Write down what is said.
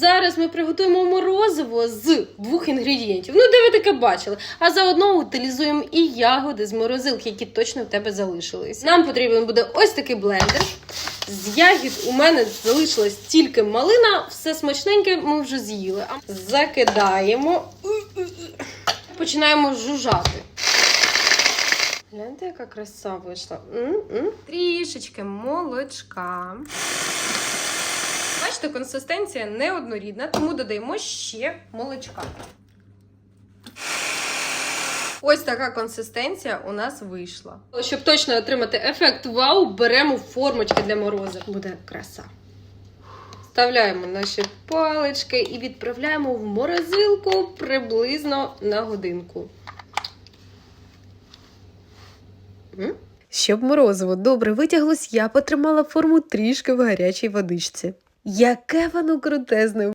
Зараз ми приготуємо морозиво з двох інгредієнтів. Ну, де ви таке бачили? А заодно утилізуємо і ягоди з морозилки, які точно в тебе залишились. Нам потрібен буде ось такий блендер. З ягід у мене залишилась тільки малина, все смачненьке ми вже з'їли. Закидаємо. Починаємо жужжати. Гляньте, яка краса вийшла. М-м. Трішечки молочка. Бачите, консистенція неоднорідна, тому додаємо ще молочка. Ось така консистенція у нас вийшла. Щоб точно отримати ефект вау, беремо формочки для морозив. Буде краса. Вставляємо наші палички і відправляємо в морозилку приблизно на годинку. Щоб морозиво добре витяглось, я потримала форму трішки в гарячій водичці. Яке воно крутезне!